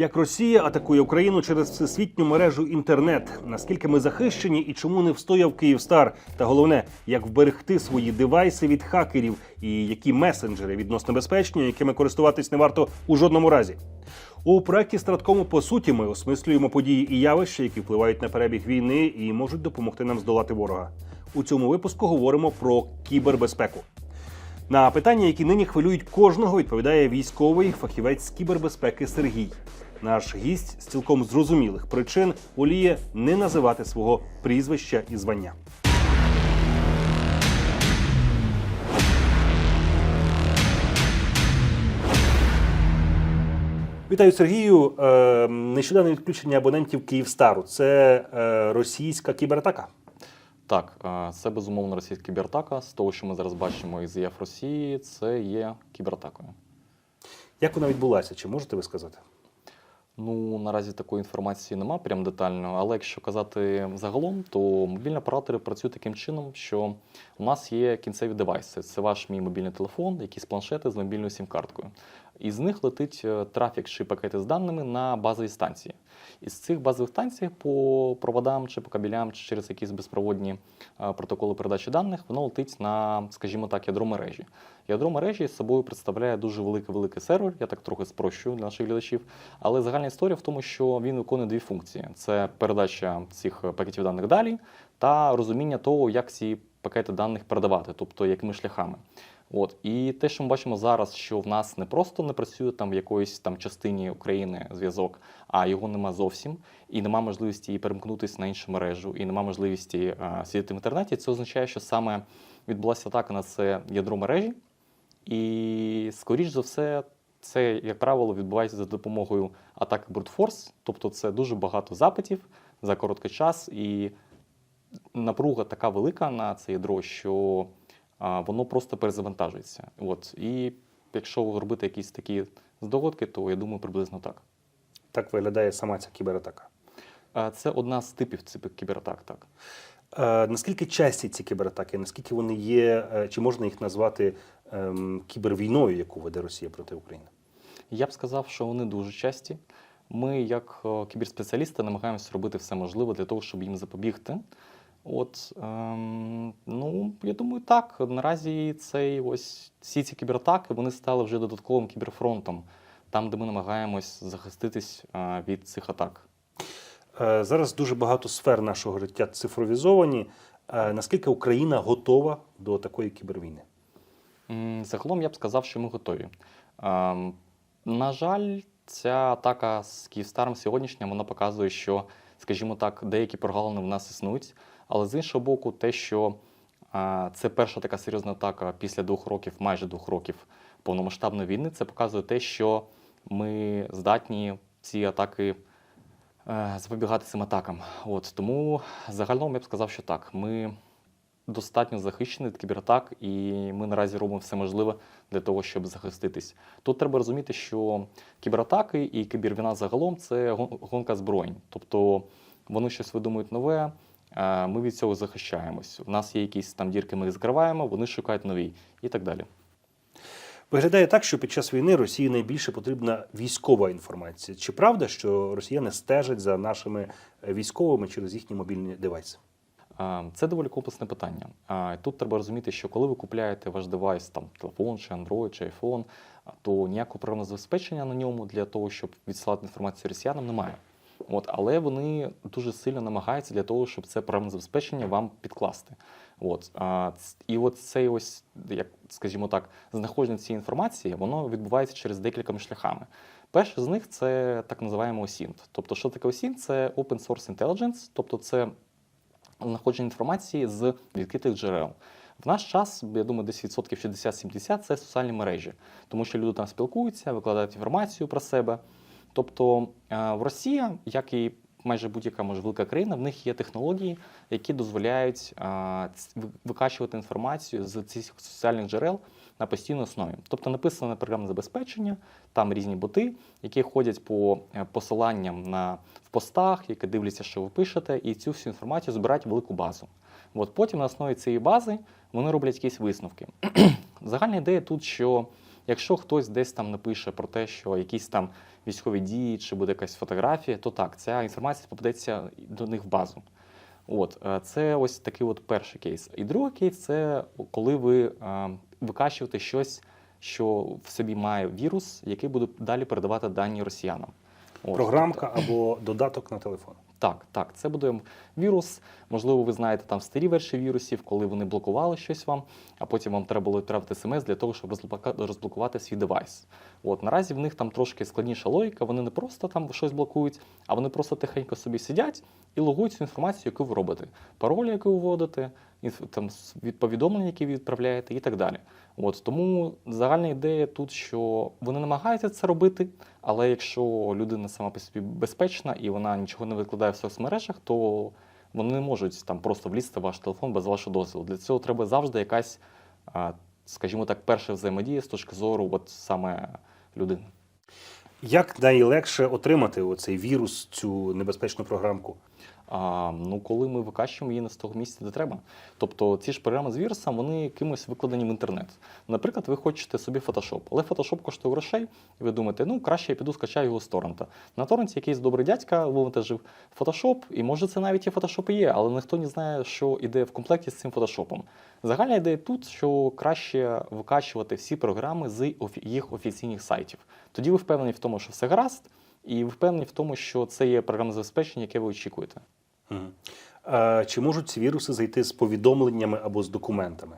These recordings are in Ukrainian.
Як Росія атакує Україну через всесвітню мережу інтернет? Наскільки ми захищені і чому не встояв Київстар? Та головне, як вберегти свої девайси від хакерів і які месенджери відносно безпечні, якими користуватись не варто у жодному разі. У проєкті Страткому по суті ми осмислюємо події і явища, які впливають на перебіг війни і можуть допомогти нам здолати ворога. У цьому випуску говоримо про кібербезпеку. На питання, які нині хвилюють кожного, відповідає військовий фахівець з кібербезпеки Сергій. Наш гість з цілком зрозумілих причин воліє не називати свого прізвища і звання. Вітаю Сергію. Е, Нещодавне відключення абонентів Київстару. Це е, російська кібератака. Так, е, це безумовно російська кібератака. З того, що ми зараз бачимо із заяв Росії, це є кібератакою. Як вона відбулася? Чи можете ви сказати? Ну, наразі такої інформації нема прям детально, але якщо казати загалом, то мобільні оператори працюють таким чином, що у нас є кінцеві девайси. Це ваш мій мобільний телефон, якісь планшети з мобільною сім-карткою. І з них летить е, трафік чи пакети з даними на базові станції. Із цих базових станцій по проводам чи по кабелям, чи через якісь безпроводні е, протоколи передачі даних, воно летить на, скажімо так, ядро мережі. Ядро мережі з собою представляє дуже великий великий сервер. Я так трохи спрощую для наших глядачів. Але загальна історія в тому, що він виконує дві функції: це передача цих пакетів даних далі та розуміння того, як ці пакети даних передавати, тобто якими шляхами. От і те, що ми бачимо зараз, що в нас не просто не працює там в якоїсь там частині України зв'язок, а його нема зовсім, і нема можливості і перемкнутися на іншу мережу, і нема можливості а, сидіти в інтернеті. Це означає, що саме відбулася атака на це ядро мережі, і скоріш за все. Це, як правило, відбувається за допомогою атаки брутфорс, тобто це дуже багато запитів за короткий час, і напруга така велика на це ядро, що воно просто перезавантажується. От. І якщо робити якісь такі здогадки, то я думаю, приблизно так. Так виглядає сама ця кібератака. Це одна з типів цих кібератак. Так. Е, наскільки часті ці кібератаки? Наскільки вони є, е, чи можна їх назвати ем, кібервійною, яку веде Росія проти України? Я б сказав, що вони дуже часті. Ми, як е, кіберспеціалісти, намагаємося робити все можливе для того, щоб їм запобігти. От, ем, ну, я думаю, так. Наразі цей ось всі ці кібератаки вони стали вже додатковим кіберфронтом, там, де ми намагаємось захиститись е, від цих атак. Е, Зараз дуже багато сфер нашого життя цифровізовані. Е, Наскільки Україна готова до такої кібервійни? М, Загалом я б сказав, що ми готові. Ем, на жаль, ця атака з Київстаром сьогоднішня вона показує, що, скажімо так, деякі прогалини в нас існують. Але з іншого боку, те, що це перша така серйозна атака після двох років, майже двох років повномасштабної війни, це показує те, що ми здатні ці атаки е, запобігати цим атакам. От тому загалом я б сказав, що так. Ми достатньо захищені від кібератак, і ми наразі робимо все можливе для того, щоб захиститись. Тут треба розуміти, що кібератаки і кібервійна загалом це гонка зброєнь. Тобто вони щось видумують нове, ми від цього захищаємось. У нас є якісь там дірки, ми їх закриваємо, вони шукають нові і так далі. Виглядає так, що під час війни Росії найбільше потрібна військова інформація. Чи правда, що росіяни стежать за нашими е, військовими через їхні мобільні девайси? Це доволі комплексне питання. Тут треба розуміти, що коли ви купляєте ваш девайс, там телефон, чи Android, чи iPhone, то ніякого програмного забезпечення на ньому для того, щоб відсилати інформацію росіянам, немає. От, але вони дуже сильно намагаються для того, щоб це програмне забезпечення вам підкласти. От, а, і от цей ось, як скажімо так, знаходження цієї інформації, воно відбувається через декількома шляхами. Перший з них це так називаємо OSINT. Тобто, що таке OSINT? Це Open Source Intelligence, тобто це знаходження інформації з відкритих джерел. В наш час, я думаю, десь відсотків 60-70 це соціальні мережі, тому що люди там спілкуються, викладають інформацію про себе. Тобто е, в Росії, як і майже будь-яка може велика країна, в них є технології, які дозволяють е, викачувати інформацію з цих соціальних джерел на постійній основі. Тобто написане програмне забезпечення, там різні боти, які ходять по е, посиланням на в постах, які дивляться, що ви пишете, і цю всю інформацію збирають в велику базу. От потім на основі цієї бази вони роблять якісь висновки. Загальна ідея тут, що Якщо хтось десь там напише про те, що якісь там військові дії чи буде якась фотографія, то так, ця інформація попадеться до них в базу. От е, це ось такий от перший кейс. І другий кейс це коли ви е, викачуєте щось, що в собі має вірус, який буде далі передавати дані росіянам. От, Програмка або додаток на телефон. Так, так, це буде вірус. Можливо, ви знаєте там старі версії вірусів, коли вони блокували щось вам, а потім вам треба було відправити смс для того, щоб розблокувати свій девайс. От наразі в них там трошки складніша логіка. Вони не просто там щось блокують, а вони просто тихенько собі сидять і логують цю інформацію, яку ви робите, паролі, які ви вводите, там від повідомлення, які ви відправляєте, і так далі. От тому загальна ідея тут, що вони намагаються це робити, але якщо людина сама по собі безпечна і вона нічого не викладає в соцмережах, то вони не можуть там просто влізти в ваш телефон без вашого дозволу. Для цього треба завжди якась, скажімо так, перша взаємодія з точки зору от саме людини. Як найлегше отримати оцей вірус, цю небезпечну програмку? А, ну, коли ми викачуємо її не з того місця, де треба. Тобто ці ж програми з вірусом, вони кимось викладені в інтернет. Наприклад, ви хочете собі Photoshop, але Photoshop коштує грошей, і ви думаєте, ну краще я піду скачаю його з торрента. На торренті якийсь добрий дядька вивантажив Photoshop, і може це навіть і Photoshop є, але ніхто не знає, що іде в комплекті з цим Photoshop. Загальна ідея тут, що краще викачувати всі програми з їх офіційних сайтів. Тоді ви впевнені в тому, що все гаразд, і ви впевнені в тому, що це є програмне забезпечення, яке ви очікуєте. Мгм. Чи можуть ці віруси зайти з повідомленнями або з документами?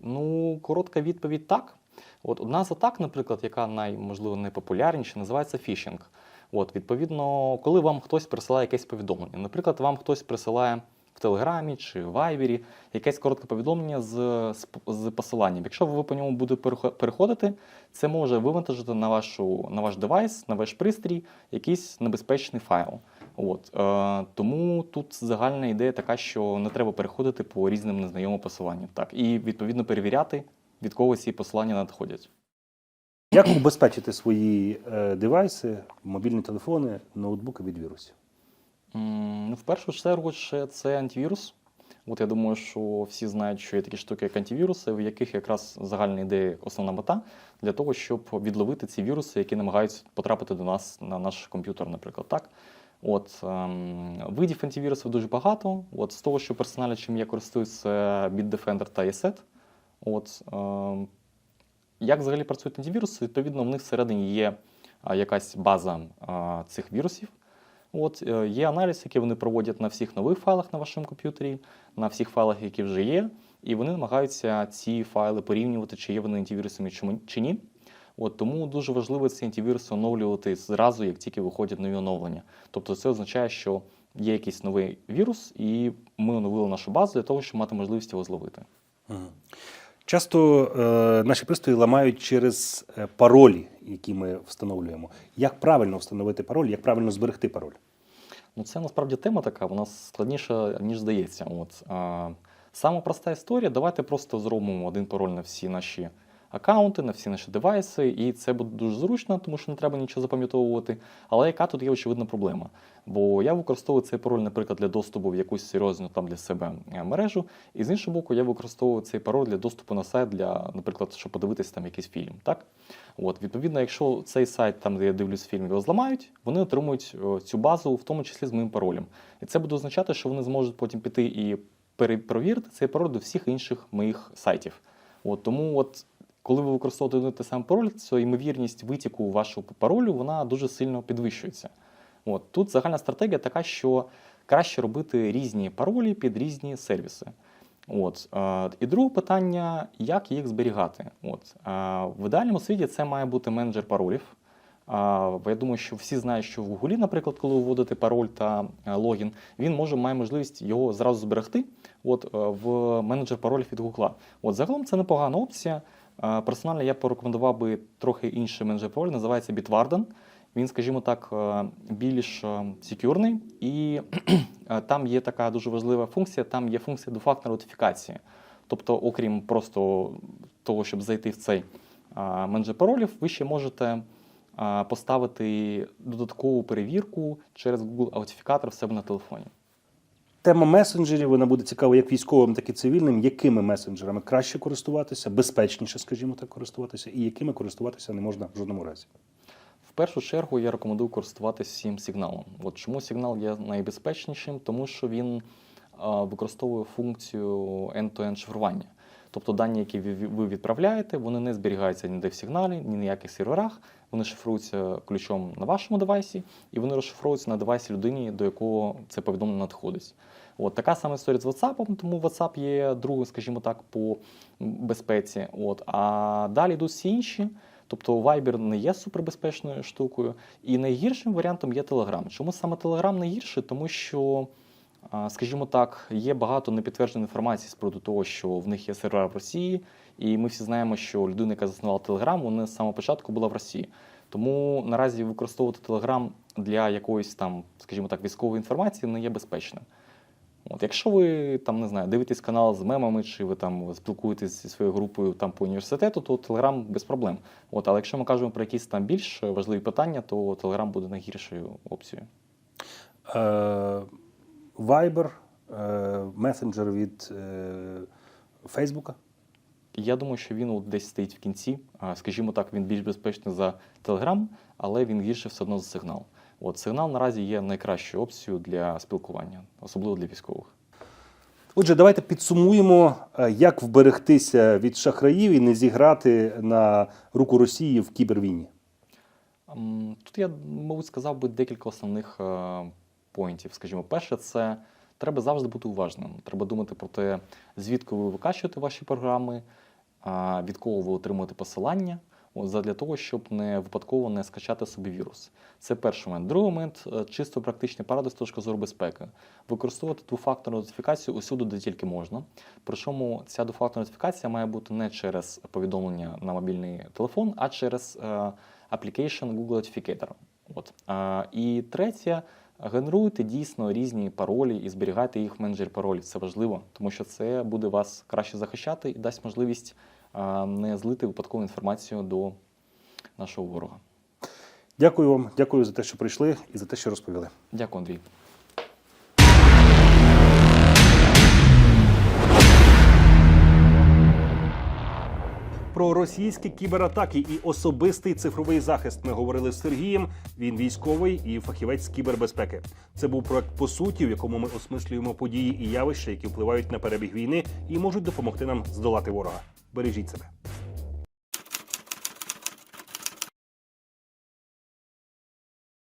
Ну, коротка відповідь так. От одна з атак, наприклад, яка найможливо найпопулярніша, називається фішинг. От, відповідно, коли вам хтось присилає якесь повідомлення, наприклад, вам хтось присилає в Телеграмі чи в Вайбері якесь коротке повідомлення з, з, з посиланням. Якщо ви по ньому будете перехо- переходити, це може вивантажити на, вашу, на ваш девайс, на ваш пристрій якийсь небезпечний файл. От, е, тому тут загальна ідея така, що не треба переходити по різним незнайомим посиланням. Так, і відповідно перевіряти, від кого ці посилання надходять. Як убезпечити свої е, девайси, мобільні телефони, ноутбуки від вірусів? М, Ну, в першу чергу, ще це антивірус. От я думаю, що всі знають, що є такі штуки, як антивіруси, в яких якраз загальна ідея, основна мета для того, щоб відловити ці віруси, які намагаються потрапити до нас на наш комп'ютер, наприклад. Так? От, ем, видів антивірусів дуже багато. От, з того, що персонально чим я користуюсь, це Bitdefender та ESET. От, ем, як взагалі працюють антивіруси? Відповідно, в них всередині є якась база а, цих вірусів. От е, є аналіз, який вони проводять на всіх нових файлах на вашому комп'ютері, на всіх файлах, які вже є, і вони намагаються ці файли порівнювати, чи є вони антивірусами чи ні. От тому дуже важливо ці антивіруси оновлювати зразу, як тільки виходять нові оновлення. Тобто це означає, що є якийсь новий вірус, і ми оновили нашу базу для того, щоб мати можливість його зловити. Часто е, наші пристрої ламають через е, паролі, які ми встановлюємо. Як правильно встановити пароль, як правильно зберегти пароль? Ну, це насправді тема така, вона складніша, ніж здається. От, а, сама проста історія. Давайте просто зробимо один пароль на всі наші аккаунти, на всі наші девайси, і це буде дуже зручно, тому що не треба нічого запам'ятовувати. Але яка тут є очевидна проблема? Бо я використовую цей пароль, наприклад, для доступу в якусь серйозну там для себе е, мережу, і з іншого боку, я використовую цей пароль для доступу на сайт, для, наприклад, щоб подивитися там якийсь фільм. Так? От, відповідно, якщо цей сайт, там, де я дивлюсь фільм, його зламають, вони отримують цю базу, в тому числі з моїм паролем. І це буде означати, що вони зможуть потім піти і перепровірити цей пароль до всіх інших моїх сайтів. От, тому, от, коли ви використовуєте один той самий пароль, то ймовірність витіку вашого паролю вона дуже сильно підвищується. От, тут загальна стратегія така, що краще робити різні паролі під різні сервіси. От, е, і друге питання, як їх зберігати. От, е, в ідеальному світі це має бути менеджер паролів. Я думаю, що всі знають, що в Гуглі, наприклад, коли ви вводите пароль та е, логін, він може має можливість його зразу зберегти от, е, в менеджер паролів від Гугла. От загалом це непогана опція. Персонально я порекомендував би трохи інший менеджер пароль, називається Bitwarden. Він, скажімо так, е, більш секюрний, і е, там є така дуже важлива функція, там є функція двофакторної аутентифікації. Тобто, окрім просто того, щоб зайти в цей менеджер паролів, ви ще можете поставити додаткову перевірку через Google аутентифікатор в себе на телефоні. Тема месенджерів вона буде цікава як військовим, так і цивільним. Якими месенджерами краще користуватися, безпечніше, скажімо так, користуватися, і якими користуватися не можна в жодному разі. В першу чергу я рекомендую користуватися всім сигналом. От чому сигнал є найбезпечнішим? Тому що він а, використовує функцію end-to-end шифрування. Тобто дані, які ви відправляєте, вони не зберігаються ніде в сигналі, ні на яких серверах. Вони шифруються ключом на вашому девайсі, і вони розшифровуються на девайсі людині, до якого це повідомлення надходить. От така сама історія з WhatsApp, тому WhatsApp є другою, скажімо так, по безпеці. От а далі йдуть всі інші. Тобто Viber не є супербезпечною штукою, і найгіршим варіантом є Telegram. Чому саме Telegram найгірший? Тому що, скажімо так, є багато непідтвердженої інформації з приводу того, що в них є сервера в Росії, і ми всі знаємо, що людина, яка заснувала Telegram, вона з самого початку була в Росії. Тому наразі використовувати Telegram для якоїсь там, скажімо так, військової інформації не є безпечним. От, якщо ви там не знаю, дивитесь канал з мемами, чи ви там спілкуєтесь зі своєю групою там по університету, то Telegram без проблем. От, але якщо ми кажемо про якісь там більш важливі питання, то Telegram буде найгіршою опцією. Е, Viber, месенджер від е, Фейсбука. Я думаю, що він от десь стоїть в кінці. Скажімо так, він більш безпечний за Telegram, але він гірше все одно за сигнал. От сигнал наразі є найкращою опцією для спілкування, особливо для військових. Отже, давайте підсумуємо, е, як вберегтися від шахраїв і не зіграти на руку Росії в кібервійні. Тут я, мабуть, сказав би декілька основних е, поінтів. Скажімо, перше, це треба завжди бути уважним. Треба думати про те, звідки ви викачуєте ваші програми, від кого ви отримуєте посилання. Задля того, щоб не випадково не скачати собі вірус. Це перший момент. Другий момент е, чисто практичний поради з точки зору безпеки. Використовувати двофакторну нотифікацію усюди, де тільки можна. Причому ця двофакторна нотифікація має бути не через повідомлення на мобільний телефон, а через е, application Google Authenticator. От. І третє, генеруйте дійсно різні паролі і зберігайте їх в менеджері паролів. Це важливо, тому що це буде вас краще захищати і дасть можливість не злити випадкову інформацію до нашого ворога. Дякую вам, дякую за те, що прийшли і за те, що розповіли. Дякую, Андрій. Про російські кібератаки і особистий цифровий захист ми говорили з Сергієм. Він військовий і фахівець з кібербезпеки. Це був проект по суті, в якому ми осмислюємо події і явища, які впливають на перебіг війни і можуть допомогти нам здолати ворога. Бережіть себе.